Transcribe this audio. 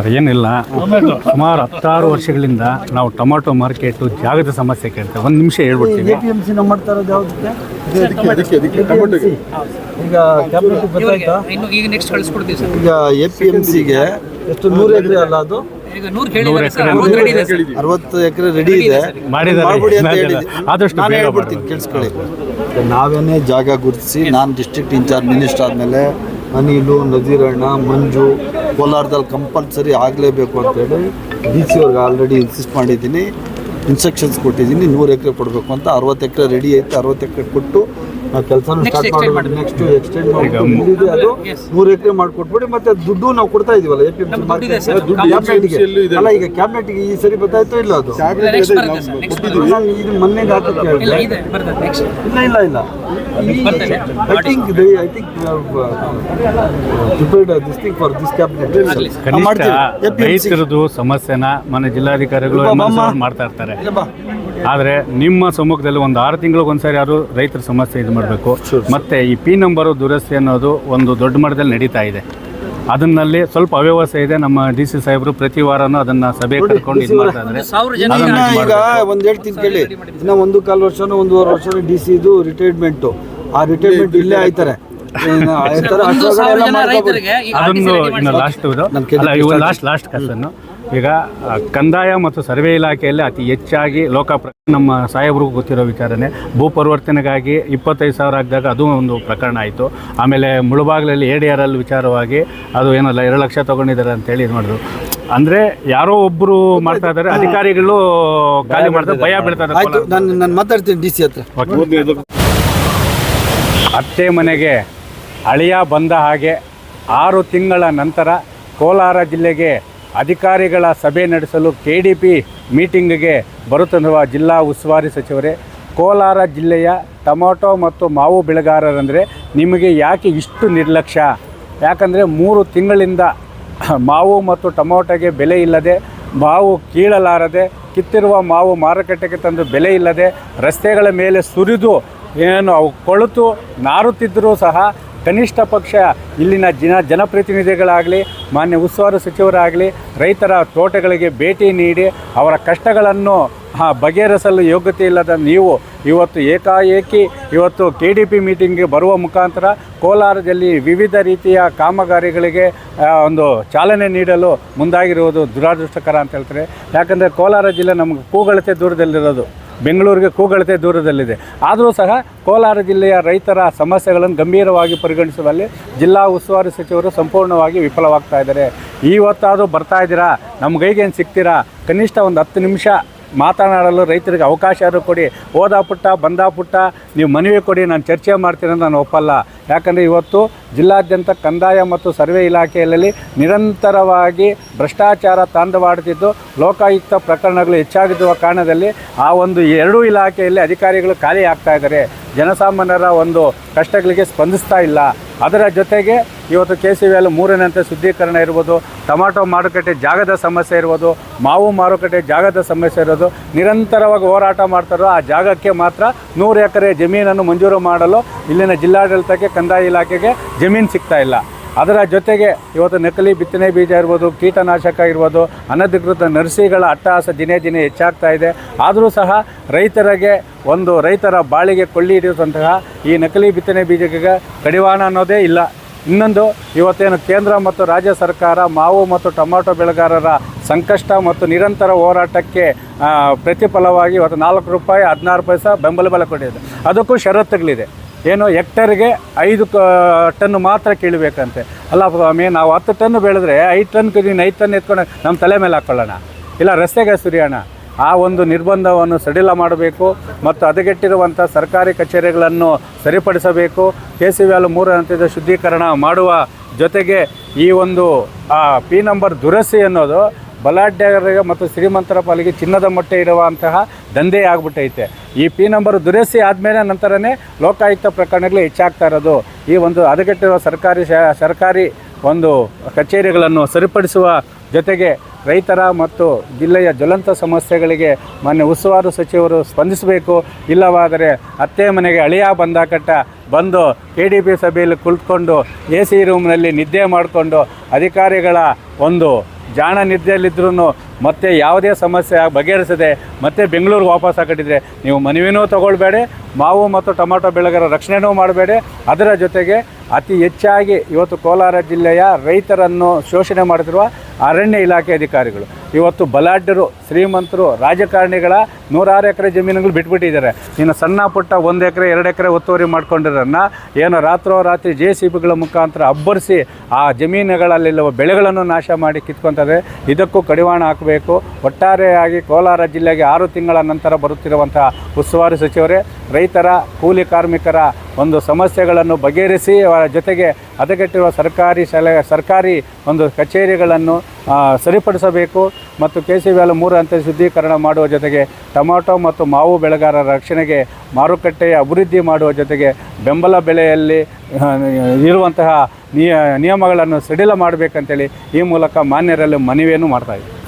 Sir ಏನಿಲ್ಲ. ಸುಮಾರು ಹತ್ತಾರು ವರ್ಷಗಳಿಂದ ನಾವು ಟೊಮಾಟೊ ಮಾರ್ಕೆಟು ಜಾಗದ ಸಮಸ್ಯೆ ಕೇಳ್ತೇವೆ ಒಂದು ನಿಮಿಷ ಹೇಳ್ಬಿಡ್ತೀವಿ ಎ ಈಗ ಕ್ಯಾಬಿನೆಟ್ ಗೊತ್ತಾಯ್ತಾ? ಇನ್ನು ಈಗ ನೆಕ್ಸ್ಟ್ ಕಳಿಸ್ಕೊಡ್ತೀವಿ ಸರ್. ಈಗ ಎ ಪಿ ಎಂ ಸಿಗೆ ಎಷ್ಟು ನೂರು ಎಕರೆ ಅಲ್ಲ ಅದು? ಅರವತ್ತು ರೆಡಿ ಇದೆ ಸರ್. ಅರವತ್ತು ಎಕರೆ ರೆಡಿ ಇದೆ ನಾನು ಹೇಳ್ಬಿಡ್ತೀನಿ ಕೇಳಿಸ್ಕೊಳ್ಳಿ. ನಾವೇನೇ ಜಾಗ ಗುರುತಿಸಿ ನಾನು ಡಿಸ್ಟ್ರಿಕ್ಟ್ ಇನ್ಚಾರ್ಜ್ ಮಿನಿಸ್ಟರ್ ಆದಮೇಲೆ ಅನಿಲು, ನಜೀರಣ್ಣ, ಮಂಜು, ಕೋಲಾರದಲ್ಲಿ ಕಂಪಲ್ಸರಿ ಆಗಲೇಬೇಕು ಅಂತೇಳಿ ಡಿ ಸಿ ಅವ್ರಿಗೆ ಆಲ್ರೆಡಿ ಇನ್ಸಿಸ್ಟ್ ಮಾಡಿದ್ದೀನಿ. ಇನ್ಸ್ಟ್ರಕ್ಷನ್ಸ್ ಕೊಟ್ಟಿದ್ದೀನಿ, ನೂರು ಎಕರೆ ಕೊಡಬೇಕು ಅಂತ. ಅರವತ್ತು ಎಕರೆ ರೆಡಿ ಐತೆ, ಅರವತ್ತು ಎಕರೆ ಕೊಟ್ಟು ನಾವು ಕೆಲಸ ಸ್ಟಾರ್ಟ್ ಮಾಡ್ಬೇಕು. ನೆಕ್ಸ್ಟ್ ಎಕ್ಸ್ಟೆಂಡ್ ಮಾಡಿ ಎಲ್ಲಿದೆ ಅದು. ನೂರು ಎಕರೆ ಮಾಡಿಕೊಟ್ಬಿಡಿ ಮತ್ತೆ ದುಡ್ಡು ನಾವು ಕೊಡ್ತಾ ಇದೀವಲ್ಲ ಎ ಪಿ ಎಂ ದುಡ್ಡು. ಕ್ಯಾಬಿನೆಟ್ಗೆ ಅಲ್ಲ ಈಗ ಕ್ಯಾಬಿನೆಟ್ಗೆ ಈ ಸರಿ ಗೊತ್ತಾಯ್ತೋ ಇಲ್ಲ ಅದು? ನಾನು ಇದು ಮೊನ್ನೆ ಹಾಕಕ್ಕೆ ಇಲ್ಲ ಹೇಳಿದೆ ಇಲ್ಲ ಇಲ್ಲ. I think I think prepared this thing for this cabinet ಆಗ್ಲಿ ಸರ್. ಕನಿಷ್ಠ ರೈತರದು ಸಮಸ್ಯೆನ ಮನೆ ಜಿಲ್ಲಾಧಿಕಾರಿಗಳು. ಮಾಡ್ತಾ ಇರ್ತಾರೆ. ಆದರೆ ನಿಮ್ಮ ಸಮ್ಮುಖದಲ್ಲಿ ಒಂದು ಆರು ತಿಂಗಳಿಗೆ ಒಂದ್ಸರಿ ಯಾರು ರೈತರ ಸಮಸ್ಯೆ ಇದು ಮಾಡಬೇಕು. ಮತ್ತೆ ಈ ಪಿ ನಂಬರು ದುರಸ್ತಿ ಅನ್ನೋದು ಒಂದು ದೊಡ್ಡ ಮಟ್ಟದಲ್ಲಿ ನಡೀತಾ ಇದೆ. ಅದನ್ನಲ್ಲಿ ಸ್ವಲ್ಪ ಅವ್ಯವಸ್ಥೆ ಇದೆ. ನಮ್ಮ ಡಿ ಸಿ ಸಾಹೇಬರು ಪ್ರತಿ ವಾರನೂ ಅದನ್ನ ಸಭೆ ಕರ್ಕೊಂಡು ಇದು ಮಾಡ್ತಾ ಇದ್ದಾರೆ ಈಗ ಒಂದು ಹೇಳ್ತೀನಿ ಕೇಳಿ. ಇನ್ನ ಒಂದು ಕಾಲು ವರ್ಷ ಒಂದೂವರೆ ವರ್ಷ ಡಿ ಸಿ ಇದು ರಿಟೈರ್ಮೆಂಟು ಆ ರಿಟೈರ್ಮೆಂಟ್ ಇಲ್ಲೇ ಆಯ್ತಾರೆ. ಅದನ್ನು ಲಾಸ್ಟ್ ಲಾಸ್ಟ್ ಲಾಸ್ಟ್ ಕಸನ್ನು. ಈಗ ಕಂದಾಯ ಮತ್ತು ಸರ್ವೆ ಇಲಾಖೆಯಲ್ಲಿ ಅತಿ ಹೆಚ್ಚಾಗಿ ಲೋಕಪ್ರ ನಮ್ಮ ಸಾಹೇಬರಿಗೂ ಗೊತ್ತಿರೋ ವಿಚಾರನೆ ಭೂ ಪರಿವರ್ತನೆಗಾಗಿ ಇಪ್ಪತ್ತೈದು ಸಾವಿರ ಆಗಿದಾಗ ಅದು ಒಂದು ಪ್ರಕರಣ ಆಯಿತು. ಆಮೇಲೆ ಮುಳುಬಾಗಿಲಲ್ಲಿ ಎ ಡಿ ಆರ್ ಎಲ್ ವಿಚಾರವಾಗಿ ಅದು ಏನಲ್ಲ ಎರಡು ಲಕ್ಷ ತೊಗೊಂಡಿದ್ದಾರೆ ಅಂತೇಳಿ ಇದು ಮಾಡಿದ್ರು. ಅಂದರೆ ಯಾರೋ ಒಬ್ಬರು ಮಾಡ್ತಾ ಇದ್ದಾರೆ ಅಧಿಕಾರಿಗಳು ಖಾಲಿ ಮಾಡ್ತಾರೆ ಭಯ ಬೀಳ್ತಾ ಆಯ್ತು ಇದ್ದಾರೆ ನಾನು ನಾನು ಮಾತಾಡ್ತೀನಿ ಡಿ ಸಿ ಹತ್ರ. ಅತ್ತೆ ಮನೆಗೆ ಅಳಿಯ ಬಂದ ಹಾಗೆ ಆರು ತಿಂಗಳ ನಂತರ ಕೋಲಾರ ಜಿಲ್ಲೆಗೆ ಅಧಿಕಾರಿಗಳ ಸಭೆ ನಡೆಸಲು ಕೆ ಡಿ ಪಿ ಮೀಟಿಂಗ್ಗೆ ಬರುತ್ತಿರುವ ಜಿಲ್ಲಾ ಉಸ್ತುವಾರಿ ಸಚಿವರೇ, ಕೋಲಾರ ಜಿಲ್ಲೆಯ ಟೊಮೊಟೊ ಮತ್ತು ಮಾವು ಬೆಳೆಗಾರರಂದರೆ ನಿಮಗೆ ಯಾಕೆ ಇಷ್ಟು ನಿರ್ಲಕ್ಷ್ಯ? ಯಾಕಂದರೆ ಮೂರು ತಿಂಗಳಿಂದ ಮಾವು ಮತ್ತು ಟೊಮೊಟೊಗೆ ಬೆಲೆ ಇಲ್ಲದೆ, ಮಾವು ಕೀಳಲಾರದೆ, ಕಿತ್ತಿರುವ ಮಾವು ಮಾರುಕಟ್ಟೆಗೆ ತಂದು ಬೆಲೆ ಇಲ್ಲದೆ ರಸ್ತೆಗಳ ಮೇಲೆ ಸುರಿದು ಏನು ಅವು ಕೊಳೆತು, ನಾರುತ್ತಿದ್ದರೂ ಸಹ ಕನಿಷ್ಠ ಪಕ್ಷ ಇಲ್ಲಿನ ಜನ ಜನಪ್ರತಿನಿಧಿಗಳಾಗಲಿ, ಮಾನ್ಯ ಉಸ್ತುವಾರಿ ಸಚಿವರಾಗಲಿ, ರೈತರ ತೋಟಗಳಿಗೆ ಭೇಟಿ ನೀಡಿ ಅವರ ಕಷ್ಟಗಳನ್ನು ಬಗೆಹರಿಸಲು ಯೋಗ್ಯತೆ ಇಲ್ಲದ ನೀವು ಇವತ್ತು ಏಕಾಏಕಿ ಇವತ್ತು ಕೆ ಡಿ ಪಿ ಮೀಟಿಂಗ್ಗೆ ಬರುವ ಮುಖಾಂತರ ಕೋಲಾರದಲ್ಲಿ ವಿವಿಧ ರೀತಿಯ ಕಾಮಗಾರಿಗಳಿಗೆ ಒಂದು ಚಾಲನೆ ನೀಡಲು ಮುಂದಾಗಿರುವುದು ದುರಾದೃಷ್ಟಕರ ಅಂತ ಹೇಳ್ತಾರೆ. ಯಾಕಂದರೆ ಕೋಲಾರ ಜಿಲ್ಲೆ ನಮಗೆ ಕೂಗಳತೆ ದೂರದಲ್ಲಿರೋದು. ಬೆಂಗಳೂರಿಗೆ ಕೂಗಳತೆ ದೂರದಲ್ಲಿದೆ. ಆದರೂ ಸಹ ಕೋಲಾರ ಜಿಲ್ಲೆಯ ರೈತರ ಸಮಸ್ಯೆಗಳನ್ನು ಗಂಭೀರವಾಗಿ ಪರಿಗಣಿಸುವಲ್ಲಿ ಜಿಲ್ಲಾ ಉಸ್ತುವಾರಿ ಸಚಿವರು ಸಂಪೂರ್ಣವಾಗಿ ವಿಫಲವಾಗ್ತಾ ಇದ್ದಾರೆ. ಇವತ್ತಾದರೂ ಬರ್ತಾ ಇದ್ದೀರಾ? ನಮ್ಮ ಕೈಗೇನು ಸಿಗ್ತೀರಾ? ಕನಿಷ್ಠ ಒಂದು ಹತ್ತು ನಿಮಿಷ ಮಾತನಾಡಲು ರೈತರಿಗೆ ಅವಕಾಶ ಕೊಡಿ, ಹೋದ ಪುಟ್ಟ, ಬಂದ ಪುಟ್ಟ, ನೀವು ಮನವಿ ಕೊಡಿ, ನಾನು ಚರ್ಚೆ ಮಾಡ್ತೀನಿ ಅಂತ ನಾನು ಒಪ್ಪಲ್ಲ. ಯಾಕಂದರೆ ಇವತ್ತು ಜಿಲ್ಲಾದ್ಯಂತ ಕಂದಾಯ ಮತ್ತು ಸರ್ವೆ ಇಲಾಖೆಯಲ್ಲಿ ನಿರಂತರವಾಗಿ ಭ್ರಷ್ಟಾಚಾರ ತಾಂಡವಾಡುತ್ತಿದ್ದು, ಲೋಕಾಯುಕ್ತ ಪ್ರಕರಣಗಳು ಹೆಚ್ಚಾಗಿದ್ದ ಕಾರಣದಲ್ಲಿ ಆ ಒಂದು ಎರಡೂ ಇಲಾಖೆಯಲ್ಲಿ ಅಧಿಕಾರಿಗಳು ಖಾಲಿ ಆಗ್ತಾ ಇದ್ದಾರೆ. ಜನಸಾಮಾನ್ಯರ ಒಂದು ಕಷ್ಟಗಳಿಗೆ ಸ್ಪಂದಿಸ್ತಾ ಇಲ್ಲ. ಅದರ ಜೊತೆಗೆ ಇವತ್ತು ಕೆ ಸಿ ವಿಯಲ್ಲಿ ಮೂರನೇಂತ ಶುದ್ಧೀಕರಣ ಇರ್ಬೋದು, ಟೊಮಾಟೊ ಮಾರುಕಟ್ಟೆ ಜಾಗದ ಸಮಸ್ಯೆ ಇರ್ಬೋದು, ಮಾವು ಮಾರುಕಟ್ಟೆ ಜಾಗದ ಸಮಸ್ಯೆ ಇರೋದು, ನಿರಂತರವಾಗಿ ಹೋರಾಟ ಮಾಡ್ತಾರೋ ಆ ಜಾಗಕ್ಕೆ ಮಾತ್ರ ನೂರು ಎಕರೆ ಜಮೀನನ್ನು ಮಂಜೂರು ಮಾಡಲು ಇಲ್ಲಿನ ಜಿಲ್ಲಾಡಳಿತಕ್ಕೆ ಕಂದಾಯ ಇಲಾಖೆಗೆ ಜಮೀನು ಸಿಗ್ತಾ ಇಲ್ಲ. ಅದರ ಜೊತೆಗೆ ಇವತ್ತು ನಕಲಿ ಬಿತ್ತನೆ ಬೀಜ ಇರ್ಬೋದು, ಕೀಟನಾಶಕ ಇರ್ಬೋದು, ಅನಧಿಕೃತ ನರ್ಸಿಗಳ ಅಟ್ಟಹಾಸ ದಿನೇ ದಿನೇ ಹೆಚ್ಚಾಗ್ತಾ ಇದೆ. ಆದರೂ ಸಹ ರೈತರಿಗೆ ಒಂದು ರೈತರ ಬಾಳಿಗೆ ಕೊಳ್ಳಿ ಹಿಡಿಯುವಂತಹ ಈ ನಕಲಿ ಬಿತ್ತನೆ ಬೀಜಕ್ಕೆ ಕಡಿವಾಣ ಅನ್ನೋದೇ ಇಲ್ಲ. ಇನ್ನೊಂದು, ಇವತ್ತೇನು ಕೇಂದ್ರ ಮತ್ತು ರಾಜ್ಯ ಸರ್ಕಾರ ಮಾವು ಮತ್ತು ಟೊಮ್ಯಾಟೊ ಬೆಳೆಗಾರರ ಸಂಕಷ್ಟ ಮತ್ತು ನಿರಂತರ ಹೋರಾಟಕ್ಕೆ ಪ್ರತಿಫಲವಾಗಿ ಇವತ್ತು ನಾಲ್ಕು ರೂಪಾಯಿ ಹದಿನಾರು ಪೈಸಾ ಬೆಂಬಲ ಬೆಲೆ ಕೊಟ್ಟಿದೆ. ಅದಕ್ಕೂ ಷರತ್ತುಗಳಿದೆ. ಏನು ಹೆಕ್ಟರ್ಗೆ ಐದು ಕ ಟನ್ ಮಾತ್ರ ಕೀಳಬೇಕಂತೆ. ಅಲ್ಲ ಸ್ವಾಮಿ, ನಾವು ಹತ್ತು ಟನ್ ಬೆಳೆದ್ರೆ ಐದು ಟನ್ ನೀನು ಐದು ಟನ್ ಎತ್ಕೊಂಡು ನಮ್ಮ ತಲೆ ಮೇಲೆ ಹಾಕ್ಕೊಳ್ಳೋಣ ಇಲ್ಲ ರಸ್ತೆಗೆ ಸುರಿಯೋಣ. ಆ ಒಂದು ನಿರ್ಬಂಧವನ್ನು ಸಡಿಲ ಮಾಡಬೇಕು ಮತ್ತು ಹದಗೆಟ್ಟಿರುವಂಥ ಸರ್ಕಾರಿ ಕಚೇರಿಗಳನ್ನು ಸರಿಪಡಿಸಬೇಕು. ಕೆ ಸಿ ವ್ಯಾಲು ಮೂರು ಹಂತದ ಶುದ್ಧೀಕರಣ ಮಾಡುವ ಜೊತೆಗೆ ಈ ಒಂದು ಪಿ ನಂಬರ್ ದುರಸ್ತಿ ಅನ್ನೋದು ಬಲಾಢ್ಯರಿಗೆ ಮತ್ತು ಶ್ರೀಮಂತರ ಪಾಲಿಗೆ ಚಿನ್ನದ ಮೊಟ್ಟೆ ಇಡುವಂತಹ ದಂಧೆ ಆಗ್ಬಿಟ್ಟೈತೆ. ಈ ಪಿ ನಂಬರ್ ದುರಸ್ತಿ ಆದಮೇಲೆ ನಂತರನೇ ಲೋಕಾಯುಕ್ತ ಪ್ರಕರಣಗಳು ಹೆಚ್ಚಾಗ್ತಾ ಇರೋದು. ಈ ಒಂದು ಹದಗೆಟ್ಟಿರುವ ಸರ್ಕಾರಿ ಸರ್ಕಾರಿ ಒಂದು ಕಚೇರಿಗಳನ್ನು ಸರಿಪಡಿಸುವ ಜೊತೆಗೆ ರೈತರ ಮತ್ತು ಜಿಲ್ಲೆಯ ಜ್ವಲಂತ ಸಮಸ್ಯೆಗಳಿಗೆ ಮಾನ್ಯ ಉಸ್ತುವಾರಿ ಸಚಿವರು ಸ್ಪಂದಿಸಬೇಕು. ಇಲ್ಲವಾದರೆ ಅತ್ತೆ ಮನೆಗೆ ಅಳಿಯ ಬಂದಾಕಟ್ಟ ಬಂದು ಕೆ ಡಿ ಪಿ ಸಭೆಯಲ್ಲಿ ಕುಳಿತುಕೊಂಡು ಎ ಸಿ ರೂಮ್ನಲ್ಲಿ ನಿದ್ದೆ ಮಾಡಿಕೊಂಡು ಅಧಿಕಾರಿಗಳ ಒಂದು ಜಾಣ ನಿದ್ದೆಯಲ್ಲಿದ್ದರೂ ಮತ್ತೆ ಯಾವುದೇ ಸಮಸ್ಯೆ ಬಗೆಹರಿಸದೆ ಮತ್ತೆ ಬೆಂಗಳೂರಿಗೆ ವಾಪಸ್ ಹಾಕಿಟ್ಟಿದ್ರೆ ನೀವು ಮನವಿನೂ ತೊಗೊಳ್ಬೇಡಿ, ಮಾವು ಮತ್ತು ಟೊಮಾಟೊ ಬೆಳೆಗಾರ ರಕ್ಷಣೆನೂ ಮಾಡಬೇಡಿ. ಅದರ ಜೊತೆಗೆ ಅತಿ ಹೆಚ್ಚಾಗಿ ಇವತ್ತು ಕೋಲಾರ ಜಿಲ್ಲೆಯ ರೈತರನ್ನು ಶೋಷಣೆ ಮಾಡುತ್ತಿರುವ ಅರಣ್ಯ ಇಲಾಖೆ ಅಧಿಕಾರಿಗಳು. ಇವತ್ತು ಬಲಾಢ್ಯರು, ಶ್ರೀಮಂತರು, ರಾಜಕಾರಣಿಗಳ ನೂರಾರು ಎಕರೆ ಜಮೀನುಗಳು ಬಿಟ್ಬಿಟ್ಟಿದ್ದಾರೆ. ಇನ್ನು ಸಣ್ಣ ಪುಟ್ಟ ಒಂದು ಎಕರೆ, ಎರಡು ಎಕರೆ ಒತ್ತುವರಿ ಮಾಡ್ಕೊಂಡಿರೋನ್ನ ಏನು ರಾತ್ರೋರಾತ್ರಿ ಜೆ ಸಿ ಬಿಗಳ ಮುಖಾಂತರ ಅಬ್ಬರಿಸಿ ಆ ಜಮೀನುಗಳಲ್ಲಿರುವ ಬೆಳೆಗಳನ್ನು ನಾಶ ಮಾಡಿ ಕಿತ್ಕೊತಾರೆ ಇದಕ್ಕೂ ಕಡಿವಾಣ ಹಾಕಬೇಕು. ಒಟ್ಟಾರೆಯಾಗಿ ಕೋಲಾರ ಜಿಲ್ಲೆಗೆ ಆರು ತಿಂಗಳ ನಂತರ ಬರುತ್ತಿರುವಂತಹ ಉಸ್ತುವಾರಿ ಸಚಿವರೇ, ರೈತರ, ಕೂಲಿ ಕಾರ್ಮಿಕರ ಒಂದು ಸಮಸ್ಯೆಗಳನ್ನು ಬಗೆಹರಿಸಿ ಅವರ ಜೊತೆಗೆ ಹದಗೆಟ್ಟಿರುವ ಸರ್ಕಾರಿ ಶಾಲೆ, ಸರ್ಕಾರಿ ಒಂದು ಕಚೇರಿಗಳನ್ನು ಸರಿಪಡಿಸಬೇಕು ಮತ್ತು ಕೆ ಸಿ ವ್ಯಾಲ ಮೂರು ಹಂತ ಶುದ್ಧೀಕರಣ ಮಾಡುವ ಜೊತೆಗೆ ಟೊಮಾಟೊ ಮತ್ತು ಮಾವು ಬೆಳೆಗಾರರ ರಕ್ಷಣೆಗೆ ಮಾರುಕಟ್ಟೆಯ ಅಭಿವೃದ್ಧಿ ಮಾಡುವ ಜೊತೆಗೆ ಬೆಂಬಲ ಬೆಲೆಯಲ್ಲಿ ಇರುವಂತಹ ನಿಯ, ನಿಯಮಗಳನ್ನು ಸಡಿಲ ಮಾಡಬೇಕಂತೇಳಿ ಈ ಮೂಲಕ ಮಾನ್ಯರಲ್ಲಿ ಮನವಿಯನ್ನು ಮಾಡ್ತಾ ಇದ್ದೀವಿ